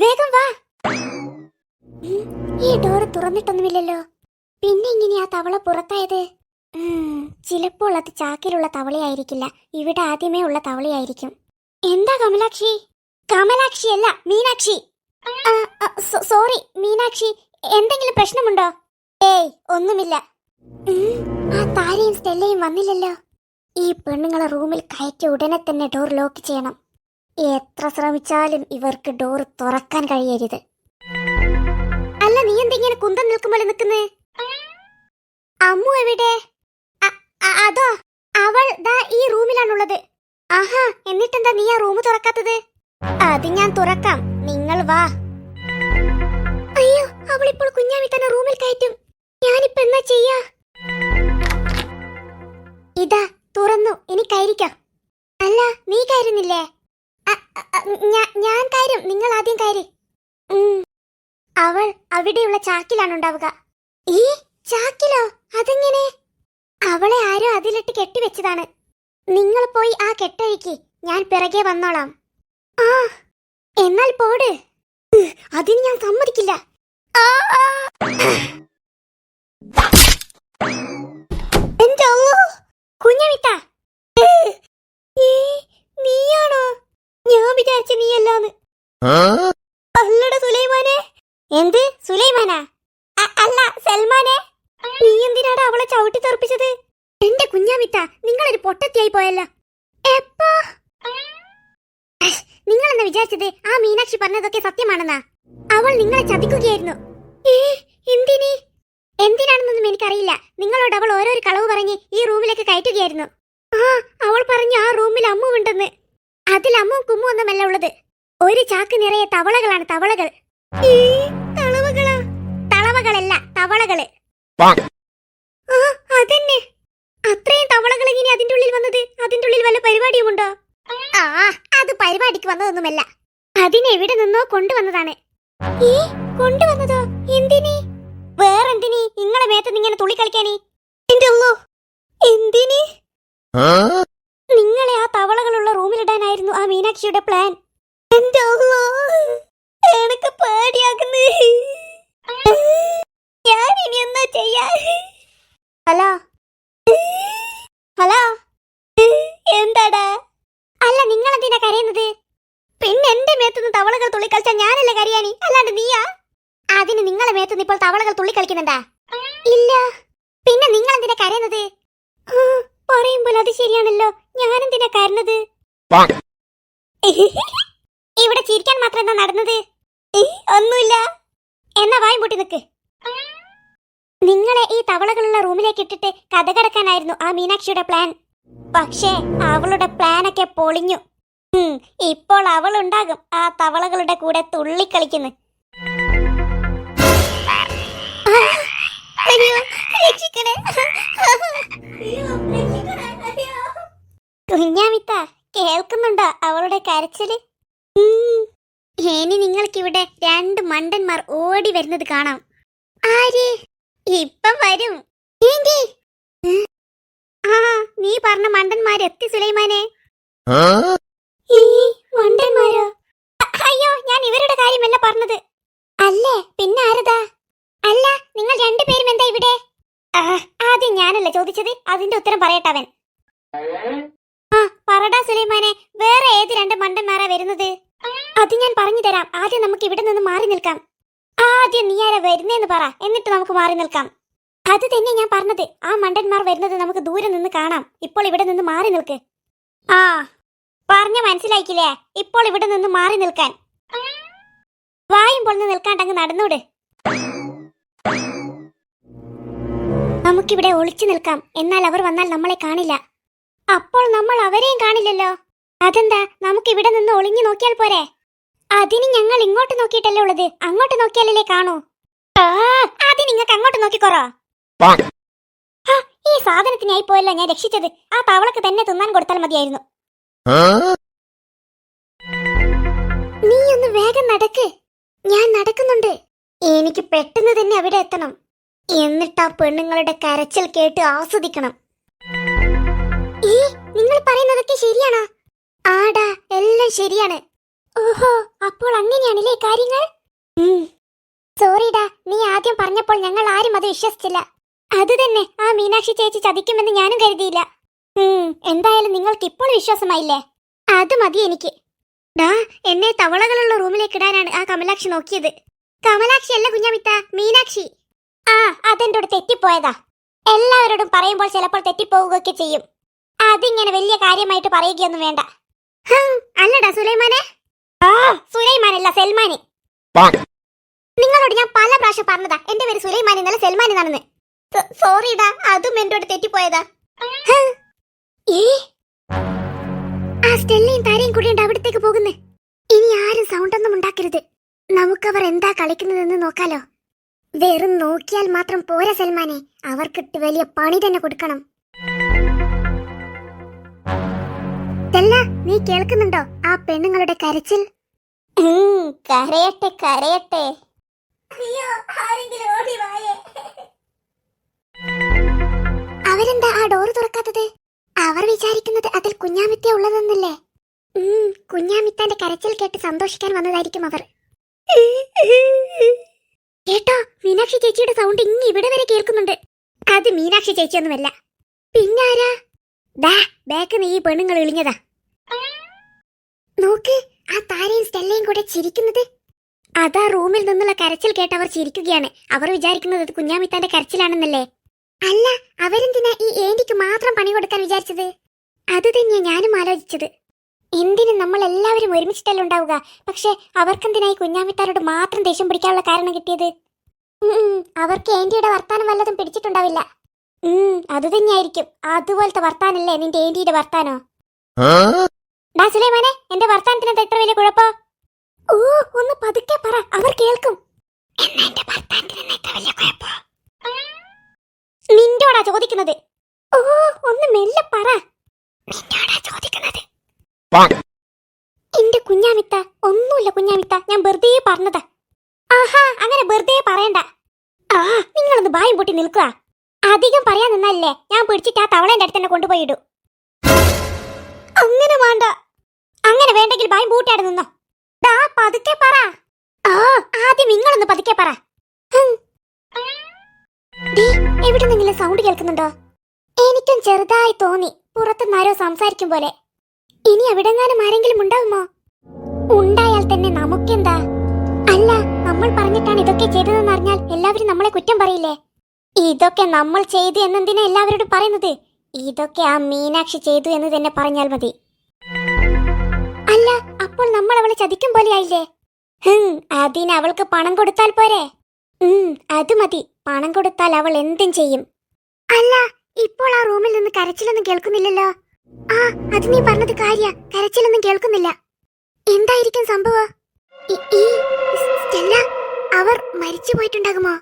വേഗം വാ. ഈ ഡോറ് തുറന്നിട്ടൊന്നുമില്ലല്ലോ. പിന്നെ ഇങ്ങനെയാ തവള പുറത്തായത്? ചിലപ്പോൾ അത് ചാക്കിലുള്ള തവളയായിരിക്കില്ല. ഇവിടെ ആദ്യമേ ഉള്ള തവളയായിരിക്കും. എന്താ കമലാക്ഷി? കമലാക്ഷി അല്ല മീനാക്ഷി. സോറി മീനാക്ഷി എന്തെങ്കിലും പ്രശ്നമുണ്ടോ? ഏയ് ഒന്നുമില്ല. ആ താരയും സ്റ്റെല്ലയും വന്നില്ലല്ലോ. ഈ പെണ്ണുങ്ങളെ റൂമിൽ കയറ്റി ഉടനെ തന്നെ ഡോർ ലോക്ക് ചെയ്യണം. എത്ര ശ്രമിച്ചാലും ഇവർക്ക് ഡോർ തുറക്കാൻ കഴിയരുത്. അല്ല നീ എന്തിങ്ങനെ കുന്തം നിൽക്കുമ്പോൾ നിൽക്കുന്നേ? അമ്മു എവിടെ? അതോ അവൾ ദാ ഈ റൂമിലാണുള്ളത്. ആഹാ എന്നിട്ടെന്താ നീ ആ റൂം തുറക്കാത്തത്? അത് ഞാൻ തുറക്കാം. നിങ്ങൾ വാ. അയ്യോ അവളിപ്പോൾ കുഞ്ഞാമി തന്നെ റൂമിൽ കയറ്റും. ഞാനിപ്പോ എന്നാ ചെയ്യാ? ഇതാ തുറന്നു. ഇനി കയറിക്കാം. അല്ല നീ കയറുന്നില്ലേ? ഞാൻ കാര്യം നിങ്ങൾ ആദ്യം കയറി. അവൾ അവിടെയുള്ള ചാക്കിലാണ് ഉണ്ടാവുക. ഈ ചാക്കിലോ? അതെങ്ങനെ? അവളെ ആരോ അതിലിട്ട് കെട്ടിവെച്ചതാണ്. നിങ്ങൾ പോയി ആ കെട്ടഴിക്ക്. ഞാൻ പിറകെ വന്നോളാം. ആ എന്നാൽ പോട്. അതിന് ഞാൻ സമ്മതിക്കില്ല ആ, ആ. എന്റെ അള്ളോ, കുഞ്ഞമിത്ത ഏ, നീയാണോ ഞാൻ വിചാരിച്ച നീയല്ലാന്ന് അല്ലട സുലൈമാനെ എന്ത്? സുലൈമാനാ? അല്ല സൽമാനെ? നീ എന്തിനാടാ അവളെ ചവിട്ടി തെറിപ്പിച്ചത്? എന്റെ കുഞ്ഞാമിത്ത നിങ്ങളൊരു പൊട്ടത്തിയായി പോയല്ലോ. എപ്പോ? നിങ്ങൾ എന്താ വിചാരിച്ചത് ആ മീനാക്ഷി പറഞ്ഞതൊക്കെ സത്യമാണെന്നാ? അവൾ നിങ്ങളെ ചതിക്കുകയായിരുന്നു. എന്തിനി എന്തിന്? എന്തിനാണെന്നൊന്നും എനിക്കറിയില്ല. നിങ്ങളോട് അവൾ ഓരോരു കളവ് പറഞ്ഞ് ഈ റൂമിലേക്ക് കയറ്റുകയായിരുന്നു. ആ അവൾ പറഞ്ഞു ആ റൂമിൽ അമ്മു ഉണ്ടെന്ന് അതിൽ അമ്മും കുമ്മും ഒന്നുമല്ല ഉള്ളത്. ഒരു ചാക്ക് നിറയെ തവളകളാണ് തവളകൾ. ഈ, തവളകൾ. അതന്നെ. അത്രയും തവളകൾ എങ്ങനെ അതിന്റെ ഉള്ളിൽ വന്നത് അതിന്റെ ഉള്ളിൽ വല്ല പരിപാടിയുമുണ്ടോ? ആ അത് പരിപാടിക്ക് വന്നതൊന്നുമല്ല. അതിനെവിടെ നിന്നോ കൊണ്ടുവന്നതാണ്. ഈ കൊണ്ടുവന്നതോ? എന്തിനി? വേറെന്തിനി? നിങ്ങളെ ഹലോ? ഹലോ? എന്താടാ? അല്ല നിങ്ങൾ എന്തിനാ കരയുന്നത്? പിന്നെ എന്റെ മേത്തുനിന്ന് തവളകൾ തുള്ളിക്കളിച്ചാ ഞാനല്ലേ കരയാനി? അല്ലാണ്ട് നീയാ? അതിന് നിങ്ങളെ മേത്തുനിന്ന് ഇപ്പോൾ തവളകൾ തുള്ളിക്കളിക്കുന്നുണ്ടാ ഇല്ല. പിന്നെ നിങ്ങൾ എന്തിനാ കരയുന്നത് പറയുമ്പോൾ അത് ശരിയാണല്ലോ. ഞാൻ എന്തിനാ കരഞ്ഞത്? ഇവിടെ ചിരിക്കാൻ മാത്രം എന്താ നടന്നത്? ഒന്നുമില്ല. എന്നാ വായും പൊട്ടി നിക്ക്. നിങ്ങളെ ഈ തവളകളുള്ള റൂമിലേക്ക് ഇട്ടിട്ട് കഥ കടക്കാനായിരുന്നു ആ മീനാക്ഷിയുടെ പ്ലാൻ പക്ഷേ അവളുടെ പ്ലാനൊക്കെ പൊളിഞ്ഞു. ഇപ്പോൾ അവൾ ഉണ്ടാകും ആ തവളകളുടെ കൂടെ തുള്ളിക്കളിക്കുന്നു. കുഞ്ഞാമിത്ത കേൾക്കുന്നുണ്ടോ അവളുടെ കരച്ചിൽ. ഇനി നിങ്ങൾക്കിവിടെ രണ്ട് മണ്ടന്മാർ ഓടി വരുന്നത് കാണാം. ആര്? ഇപ്പം വരും? ആ നീ പറഞ്ഞ മണ്ടന്മാർ എത്തി സുലൈമാനെ. മണ്ടന്മാരോ? അയ്യോ ഞാൻ ഇവരുടെ കാര്യമല്ല പറഞ്ഞത്. അല്ലേ? പിന്നെ ആരതാ? അല്ല നിങ്ങൾ രണ്ടുപേരും എന്താ ഇവിടെ? ആദ്യം ഞാനല്ല ചോദിച്ചത് അതിന്റെ ഉത്തരം പറയട്ടവൻ ആ പറടാ സുലൈമാനെ വേറെ ഏത് രണ്ട് മണ്ടന്മാരാ വരുന്നത്? അത് ഞാൻ പറഞ്ഞു തരാം. ആദ്യം നമുക്ക് ഇവിടെ നിന്ന് മാറി നിൽക്കാം. ആദ്യം നീ ആരാ വരുന്നേന്ന് പറ. എന്നിട്ട് നമുക്ക് മാറി നിൽക്കാം. അത് തന്നെ ഞാൻ പറഞ്ഞത്. ആ മണ്ടന്മാർ വരുന്നത് നമുക്ക് ദൂരെ നിന്ന് കാണാം. ഇപ്പോൾ ഇവിടെ നിന്ന് മാറി നിൽക്ക്. ആ പറഞ്ഞ മനസ്സിലാക്കില്ലേ ഇപ്പോൾ ഇവിടെ നിന്ന് മാറി നിൽക്കാൻ. വായും പൊളിന്ന് നിൽക്കാണ്ടങ്ങ് നടന്നൂട്. നമുക്കിവിടെ ഒളിച്ചു നിൽക്കാം. എന്നാൽ അവർ വന്നാൽ നമ്മളെ കാണില്ല. അപ്പോൾ നമ്മൾ അവരെയും കാണില്ലല്ലോ. അതെന്താ? നമുക്ക് ഇവിടെ നിന്ന് ഒളിഞ്ഞു നോക്കിയാൽ പോരെ? അതിന് ഞങ്ങൾ ഇങ്ങോട്ട് നോക്കിയിട്ടല്ലേ ഉള്ളത്? അങ്ങോട്ട് നോക്കിയാലല്ലേ കാണൂ. ആദ്യം നിങ്ങൾക്ക് അങ്ങോട്ട് നോക്കിക്കോറോ. ഈ സാധനത്തിനായി പോയല്ലോ ഞാൻ രക്ഷിച്ചത്. ആ തവളക്ക് തന്നെ തിന്നാൻ കൊടുത്താൽ മതിയായിരുന്നു. നീ ഒന്ന് വേഗം നടക്ക്. ഞാൻ നടക്കുന്നുണ്ട്. എനിക്ക് പെട്ടെന്ന് തന്നെ അവിടെ എത്തണം. എന്നിട്ട് ആ പെണ്ണുങ്ങളുടെ കരച്ചിൽ കേട്ട് ആസ്വദിക്കണം. ഈ നിങ്ങൾ പറയുന്നതൊക്കെ ശരിയാണോ? ആടാ എല്ലാം ശരിയാണ്. ഓഹോ അപ്പോൾ അങ്ങനെയാണല്ലേ കാര്യങ്ങൾ? സോറിടാ നീ ആദ്യം പറഞ്ഞപ്പോൾ ഞങ്ങൾ ആരും അത് വിശ്വസിച്ചില്ല. അത് തന്നെ ആ മീനാക്ഷി ചേച്ചി ചതിക്കുമെന്ന് ഞാനും കരുതിയില്ല. എന്തായാലും നിങ്ങൾക്ക് ഇപ്പോൾ വിശ്വാസമായില്ലേ? അത് മതി എനിക്ക്. ഡാ എന്നെ തവളകളുള്ള റൂമിലേക്ക് ഇടാനാണ് ആ കമലാക്ഷി നോക്കിയത്. കമലാക്ഷി അല്ല കുഞ്ഞമിത്ത മീനാക്ഷി. ആ അതെന്റെ തെറ്റിപ്പോയതാ? എല്ലാവരോടും പറയുമ്പോൾ ചിലപ്പോൾ തെറ്റിപ്പോവുകയൊക്കെ ചെയ്യും. അതിങ്ങനെ വലിയ കാര്യമായിട്ട് പറയുകയൊന്നും വേണ്ട. അല്ലടാ സുലൈമാനെ. സുലൈമാനല്ല സൽമാന്. നിങ്ങളോട് ഞാൻ പല പ്രാവശ്യം പറഞ്ഞതാ എന്റെ പേര് സുലൈമാൻ എന്നല്ല സൽമാൻ എന്നാണെന്ന്. സോറിടാ അതും എന്നോട് തെറ്റിപ്പോയതാ. ഹ്. ഏ? ആ സ്റ്റെല്ലയും താരയും കൂടിയുണ്ട് അവിടത്തേക്ക് പോകുന്നേ. ഇനി ആരും സൗണ്ട് ഒന്നും ഉണ്ടാക്കരുത്. നമുക്കവർ എന്താ കളിക്കുന്നതെന്ന് നോക്കാലോ. വെറും നോക്കിയാൽ മാത്രം പോരാ സൽമാനെ. അവർക്കിട്ട് വലിയ പണി തന്നെ കൊടുക്കണം. സ്റ്റെല്ല നീ കേൾക്കുന്നുണ്ടോ ആ പെണ്ണുങ്ങളുടെ കരച്ചിൽ? കരയട്ടെ കരയട്ടെ. അയ്യോ ആരെങ്കിലും ഓടി വായേ. അവരെന്താ ആ ഡോർ തുറക്കാത്തത്? അവർ വിചാരിക്കുന്നത് അതിൽ കുഞ്ഞാമിത്ത ഉള്ളതെന്നല്ലേ? കുഞ്ഞാമിത്താന്റെ കരച്ചിൽ കേട്ട് സന്തോഷിക്കാൻ വന്നതായിരിക്കും അവർ. കേട്ടോ മീനാക്ഷി ചേച്ചിയുടെ സൗണ്ട് ഇങ്ങി ഇവിടെ വരെ കേൾക്കുന്നുണ്ട്. അത് മീനാക്ഷി ചേച്ചിയൊന്നുമല്ല. പിന്നാരാ ദാ ബാക്ക് ഈ പെണ്ണുങ്ങൾ ഇളിഞ്ഞതാ. നോക്ക് ആ താരയും സ്റ്റെല്ലയും കൂടെ ചിരിക്കുന്നത്. അതാ റൂമിൽ നിന്നുള്ള കരച്ചിൽ കേട്ട് അവർ ചിരിക്കുകയാണ്. അവർ വിചാരിക്കുന്നത് അത് കുഞ്ഞാമിത്താന്റെ കരച്ചിലാണെന്നല്ലേ? അല്ല അവരെന്തിനാ ഈ ഏന്റിക്ക് മാത്രം പണി കൊടുക്കാൻ വിചാരിച്ചത്? അത് തന്നെയാ ഞാനും ആലോചിച്ചത്. എന്തിനും നമ്മൾ എല്ലാവരും ഒരുമിച്ചിട്ടല്ല ഉണ്ടാവുക. പക്ഷെ അവർക്കെന്തിനായി കുഞ്ഞാമിത്താനോട് മാത്രം ദേഷ്യം പിടിക്കാനുള്ള കാരണം കിട്ടിയത്? അവർക്ക് ഏന്റിയുടെ വർത്താനം വല്ലതും പിടിച്ചിട്ടുണ്ടാവില്ല. അത് തന്നെയായിരിക്കും. അതുപോലത്തെ വർത്താനല്ലേ നിന്റെ ഏന്റിയുടെ വർത്താനോ? ഡാ സുലൈമാനെ എന്റെ വർത്താനത്തിന് എത്ര വലിയ കുഴപ്പോ? ഓ ഒന്ന് പതുക്കെ പറ അവർ കേൾക്കും. എന്നാ എന്റെ ഭർത്താവിന് എത്ര വലിയ കുഴപ്പോ? നിന്റോടാ ചോദിക്കുന്നത്. ഓ ഒന്ന് മെല്ലെ പറ. നിന്നോടാ ചോദിക്കുന്നത്. എന്റെ കുഞ്ഞാമിത്ത ഒന്നുമില്ല കുഞ്ഞാമിത്ത ഞാൻ വെറുതെ പറഞ്ഞതാ. ആഹാ അങ്ങനെ വെറുതെ പറയണ്ട. ആ നിങ്ങളൊന്ന് ബായും പൊട്ടി നിൽക്കുക. അധികം പറയാൻ നിന്നല്ലേ ഞാൻ പിടിച്ചിട്ട് ആ തവളേന്റെ അടുത്ത് തന്നെ കൊണ്ടുപോയിടൂ വേണ്ട. അങ്ങനെ വേണ്ടെങ്കിൽ ഭയം പൂട്ടാടെ നിന്നോ. ദാ പതുക്കെ പറ. ആ ആദ്യം നിങ്ങളൊന്ന് പതുക്കെ പറ. എവിടെന്നെങ്കിലും സൗണ്ട് കേൾക്കുന്നുണ്ടോ? എനിക്കും ചെറുതായി തോന്നി. പുറത്ത് ആരോ സംസാരിക്കും പോലെ. ഇനി എവിടെങ്ങാനും ആരെങ്കിലും ഉണ്ടാവുമോ? ഉണ്ടായാൽ തന്നെ നമുക്കെന്താ? അല്ല നമ്മൾ പറഞ്ഞിട്ടാണ് ഇതൊക്കെ ചെയ്തതെന്ന് അറിഞ്ഞാൽ എല്ലാവരും നമ്മളെ കുറ്റം പറയില്ലേ? ഇതൊക്കെ നമ്മൾ ചെയ്തു എന്നെന്തിനാ എല്ലാവരോടും പറയുന്നത്? ഇതൊക്കെ ആ മീനാക്ഷി ചെയ്തു എന്ന് തന്നെ പറഞ്ഞാൽ മതി. അവളെ ചതിക്കും പോലെയായില്ലേ? ഹും അതിന് അവൾക്ക് പണം കൊടുത്താൽ പോരെ. ഉം അത് മതി. പണം കൊടുത്താൽ അവൾ എന്തും ചെയ്യും. അല്ല ഇപ്പോൾ ആ റൂമിൽ നിന്ന് കരച്ചിലൊന്നും കേൾക്കുന്നില്ലല്ലോ. ആ അത് നീ പറഞ്ഞത് കാര്യ. കരച്ചിലൊന്നും കേൾക്കുന്നില്ല. എന്തായിരിക്കും സംഭവം? അവർ മരിച്ചു പോയിട്ടുണ്ടാകുമോ